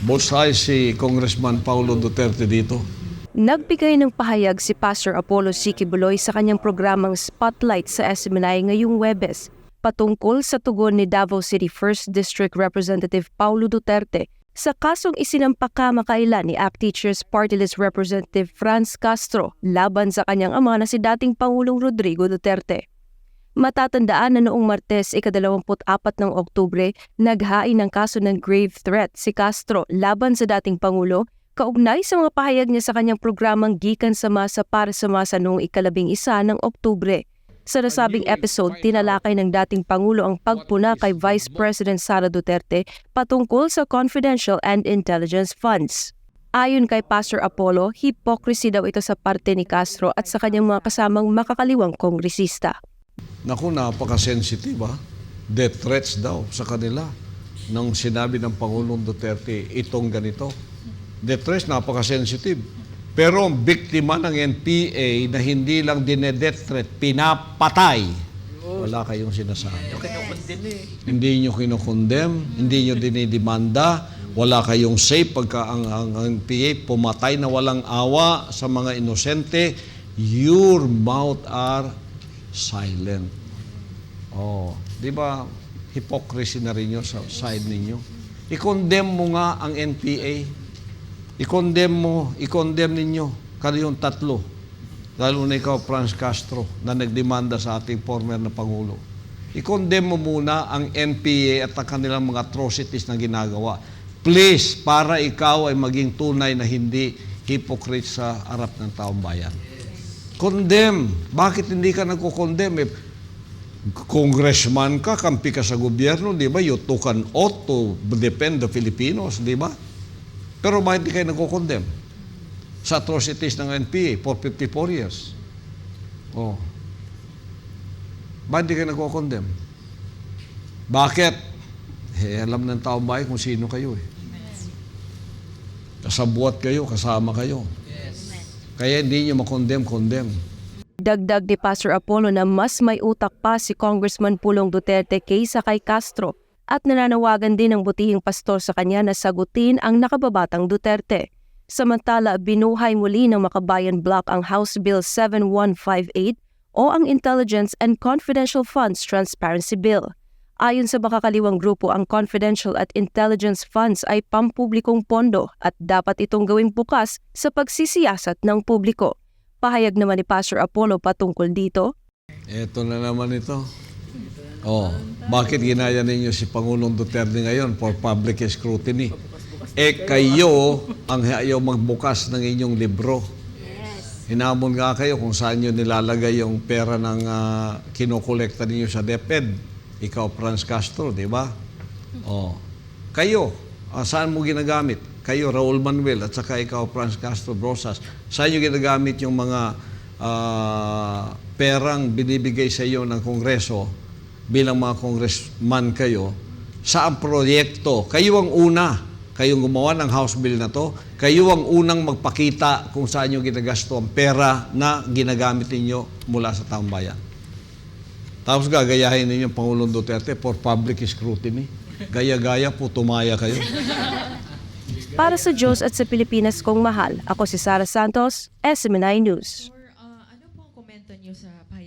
Bosay si Congressman Paulo Duterte dito. Nagbigay ng pahayag si Pastor Apollo Siki Buloy sa kanyang programang Spotlight sa SMNI ngayong Webes patungkol sa tugon ni Davao City 1st District Representative Paulo Duterte sa kasong isinampak kamakailan ni ACT Teachers Party Representative Franz Castro laban sa kanyang ama na si dating Pangulong Rodrigo Duterte. Matatandaan na noong Martes, ikadalawamput-apat ng Oktubre, naghain ng kaso ng grave threat si Castro laban sa dating Pangulo kaugnay sa mga pahayag niya sa kanyang programang Gikan sa Masa para sa Masa noong ikalabing isa ng Oktubre. Sa nasabing episode, tinalakay ng dating Pangulo ang pagpuna kay Vice President Sara Duterte patungkol sa confidential and intelligence funds. Ayon kay Pastor Apollo, hypocrisy daw ito sa parte ni Castro at sa kanyang mga kasamang makakaliwang kongresista. Naku, napaka-sensitive ha. Death threats daw sa kanila. Nang sinabi ng Pangulong Duterte, itong ganito. Death threats, napaka-sensitive. Pero ang biktima ng NPA na hindi lang dine-death threat, pinapatay. Wala kayong sinasabi. Hindi nyo kinukondem, hindi nyo dinidemanda, wala kayong say pagka ang, ang, ang NPA pumatay na walang awa sa mga inosente, your mouth are silent. Oh, di ba hypocrisy na rin yun sa side ninyo? I-condemn mo nga ang NPA. I-condemn mo, i-condemn ninyo, kayong tatlo. Lalo na ikaw, Franz Castro, na nagdemanda sa ating former na Pangulo. I-condemn mo muna ang NPA at ang kanilang mga atrocities na ginagawa. Please, para ikaw ay maging tunay na hindi hypocrite sa harap ng taong bayan. Condemn. Bakit hindi ka nagko-condemn? Eh, congressman ka, kampi ka sa gobyerno, di ba? You took an oath to defend the Filipinos, di ba? Pero bakit hindi kayo nagko-condemn? Sa atrocities ng NPA for 54 years. Oh. Bakit hindi kayo nagko-condemn? Bakit? Eh, alam ng taong bayan kung sino kayo eh. Kasabuat kayo, kasama kayo. Kaya hindi nyo makondem, condemn. Dagdag ni Pastor Apollo na mas may utak pa si Congressman Pulong Duterte kaysa kay Castro at nananawagan din ng butihing pastor sa kanya na sagutin ang nakababatang Duterte. Samantala, binuhay muli ng Makabayan Block ang House Bill 7158 o ang Intelligence and Confidential Funds Transparency Bill. Ayon sa makakaliwang grupo, ang confidential at intelligence funds ay pampublikong pondo at dapat itong gawing bukas sa pagsisiyasat ng publiko. Pahayag naman ni Pastor Apollo patungkol dito. Eto na naman ito. Oh, bakit ginaya ninyo si Pangulong Duterte ngayon for public scrutiny? Eh kayo ang ayaw magbukas ng inyong libro. Hinamon nga kayo kung saan nyo nilalagay yung pera ng uh, kinokolekta ninyo sa DepEd. Ikaw, Franz Castro, di ba? Oh. Kayo, ah, saan mo ginagamit? Kayo, Raul Manuel, at saka ikaw, Franz Castro Brosas. Saan nyo ginagamit yung mga ah, perang binibigay sa iyo ng Kongreso bilang mga congressman kayo? Saan proyekto? Kayo ang una. Kayong gumawa ng House Bill na to. Kayo ang unang magpakita kung saan nyo ginagasto ang pera na ginagamit ninyo mula sa taong bayan. Tapos gagayahin ninyo ang Pangulong Duterte for public scrutiny. Gaya-gaya po, tumaya kayo. Para sa Diyos at sa Pilipinas kong mahal, ako si Sara Santos, SMNI News.